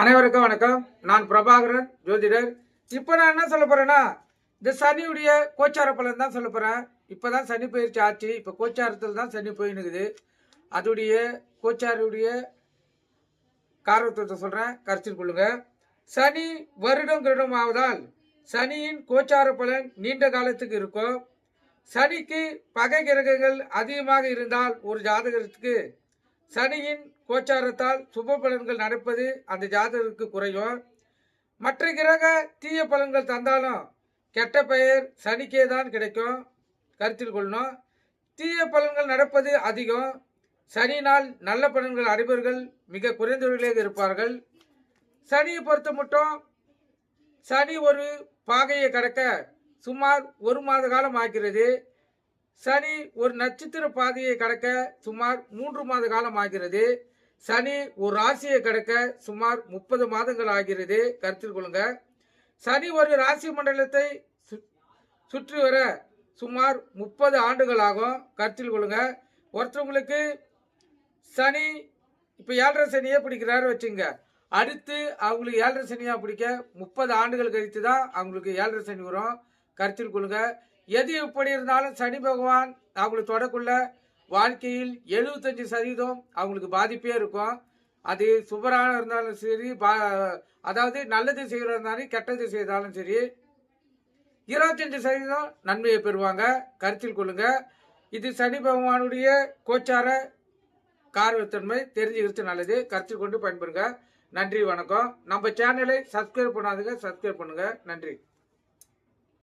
அனைவருக்கும் வணக்கம். நான் பிரபாகரன் ஜோதிடர். இப்போ நான் என்ன சொல்ல போகிறேன்னா இந்த சனியுடைய கோச்சார பலன் தான் சொல்ல போகிறேன் இப்போ தான் சனி பயிற்சி ஆச்சு. இப்போ கோச்சாரத்தில் தான் சனி போயினுக்குது அதுடைய கோச்சாருடைய காரத்துவத்தை சொல்கிறேன் கருத்தில் கொள்ளுங்க. சனி வருடம் கிருடம் ஆவதால் சனியின் கோச்சார பலன் நீண்ட காலத்துக்கு இருக்கும். சனிக்கு பகை கிரகங்கள் அதிகமாக இருந்தால் ஒரு ஜாதகத்துக்கு சனியின் கோச்சாரத்தால் சுப பலன்கள் நடப்பது அந்த ஜாதகருக்கு குறையும் மற்ற கிரக தீய பலன்கள் தந்தாலும் கெட்ட பெயர் சனிக்கே தான் கிடைக்கும். கருத்தில் கொள்ளணும். தீய பலன்கள் நடப்பது அதிகம். சனியினால் நல்ல பலன்கள் அடைபவர்கள் மிக குறைந்தவர்களே இருப்பார்கள். சனியை பொறுத்த மட்டும் சனி ஒரு பாகையை கடக்க சுமார் ஒரு மாத காலம் ஆகிறது. சனி ஒரு நட்சத்திர பாதையை கடக்க சுமார் மூன்று மாத காலம் ஆகிறது. சனி ஒரு ராசியை கடக்க சுமார் முப்பது மாதங்கள் ஆகிறது. கருத்தில் கொள்ளுங்க. சனி ஒரு ராசி மண்டலத்தை சு- சுற்றி வர சுமார் முப்பது ஆண்டுகள் ஆகும். கருத்தில் கொள்ளுங்க. ஒருத்தவங்களுக்கு சனி இப்போ ஏழரை சனியே பிடிக்கிறாரு வச்சுங்க. அடுத்து அவங்களுக்கு ஏழரை சனியாக பிடிக்க முப்பது ஆண்டுகள் கழித்து தான் அவங்களுக்கு ஏழரை சனி வரும். கருத்தில் கொள்ளுங்கள் எது எப்படி இருந்தாலும் சனி பகவான் அவங்களுக்கு தொடக்குள்ள வாழ்க்கையில் எழுபத்தஞ்சு சதவீதம் அவங்களுக்கு பாதிப்பே இருக்கும். அது சுபராக இருந்தாலும் சரி பா அதாவது நல்லது செய்கிறதா இருந்தாலும் கெட்டது செய்தாலும் சரி இருபத்தஞ்சு சதவீதம் நன்மையை பெறுவாங்க. கருத்தில் கொள்ளுங்க. இது சனி பகவானுடைய கோச்சார காரத்தன்மை தெரிஞ்சுக்கிறது நல்லது. கருத்தில் கொண்டு பயன்படுங்க நன்றி வணக்கம். நம்ம சேனலை சப்ஸ்கிரைப் பண்ணாதுங்க. சப்ஸ்கிரைப் பண்ணுங்க. நன்றி.